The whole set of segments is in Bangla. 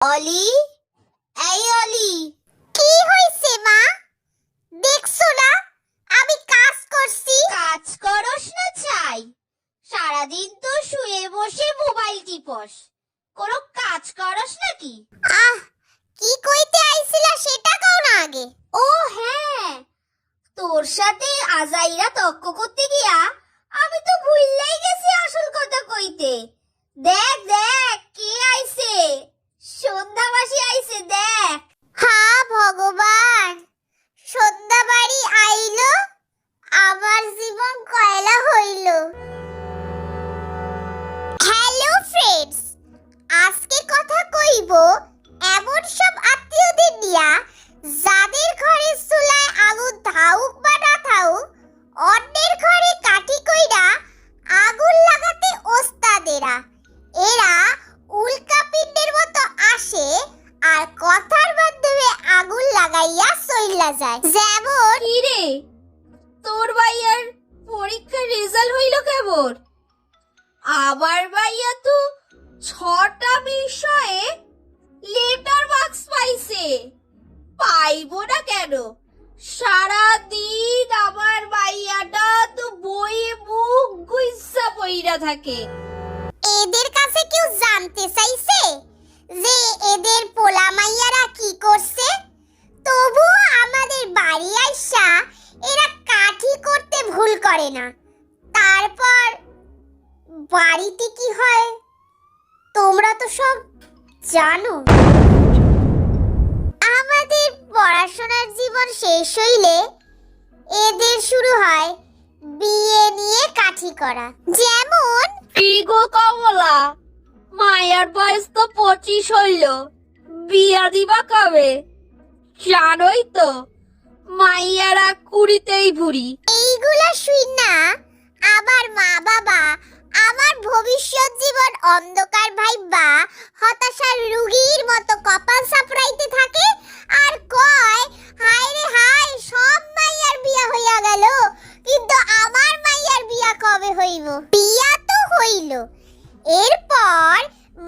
অলি? এই অলি কি হয়েছে মা? দেখছ না? আমি কাজ করছি। কাজ করস না চাই। সারাদিন তো শুয়ে বসে মোবাইল টিপস। কোনো কাজ করস নাকি? আহ কি কইতে আইছিলা সেটা কও না আগে। ও হ্যাঁ তোর সাথে আজাইরা তর্ক করতে গিয়া আমি তো ভুললাই গেছি আসল কথা কইতে। দেখ দেখ কে আইছে এরা উল্কাপিণ্ডের মতো আসে আর কথার মাধ্যমে আগুন লাগাইয়া চইলা যায়। যেমন কি রে তোর ভাইয়ার পরীক্ষার রেজাল্ট হইল কেমন? আমার ভাইয়া তো ছটা বিষয়ে লেটার মার্কস পাইছে। পাইবো না কেন? সারা দিন আমার ভাইয়াটা তো বইয়ে মুখ গুইসা পইরা থাকে। এদের কাছে কেউ জানতে চাইছে যে এদের পোলামাইয়ারা কি করছে? তবুও আমাদের বাড়ি আইসা এরা কাঠি করতে ভুল করে না। তারপর বাড়িতে কি হয়? তোমরা তো সব জানো। আমাদের পড়াশোনার জীবন শেষ হইলে এদের শুরু হয় বিয়ে নিয়ে কাঠি করা। যেমন গো কমলা। মায়ার বয়স তো পঁচিশ হইল। বিয়া দিবা কবে? জানোই তো, মাইয়ারা কুড়িতেই বুড়ি এইগুলা শুই না, আমার মা বাবা, আমার ভবিষ্যৎ জীবন অন্ধকার ভাইবা হতাশার রুগীর মতো কপাল সাপড়াইতে থাকে, আর কয় হায় রে হায়, সব মাইয়ার বিয়া হইয়া গেল, কিন্তু আমার মাইয়ার বিয়া কবে হইব? হইল। এরপর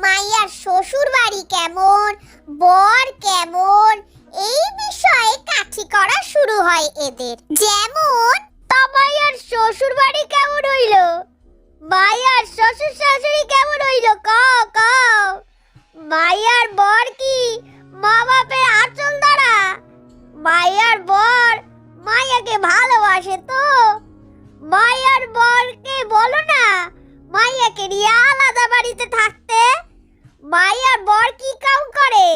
মাইয়ার শ্বশুর বাড়ি কেমন, বর কেমন, এই বিষয়ে কাঠি করা শুরু হয় এদের। যেমন তা মাইয়ার শ্বশুর বাড়ি কেমন হইল? মাইয়ার শ্বশুর শাশুড়ি কেমন হইল? ক ক। মাইয়ার বর কি মা বাপের আঁচল দ্বারা? মাইয়ার বর মাইয়াকে ভালোবাসে তো? মাইয়ার বরকে বলো না মাইয়াকে নিয়ে আলাদা বাড়িতে থাকতে? মাইয়ার বর কি কাম করে?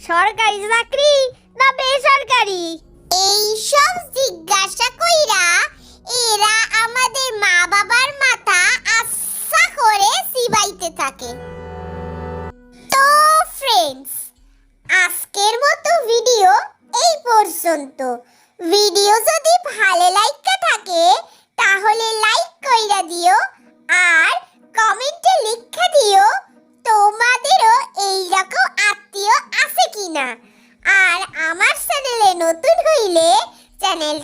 সরকারি চাকরি না বেসরকারি? এই সব জিজ্ঞাসা কইরা এরা আমাদের মা বাবার মাথা আচ্ছা করে সিবাইতে থাকে। তো ফ্রেন্ডস আজকের মতো ভিডিও এই পর্যন্ত। ভিডিও যদি ভালো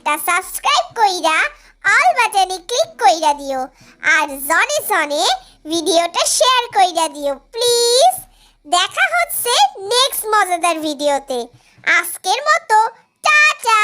চ্যানেলটা সাবস্ক্রাইব কইরা অল বাটনে ক্লিক কইরা দিও। আর জনে জনে ভিডিওটা শেয়ার কইরা দিও, প্লিজ। দেখা হচ্ছে নেক্সট মজাদার ভিডিওতে। আজকের মতো, টাটা!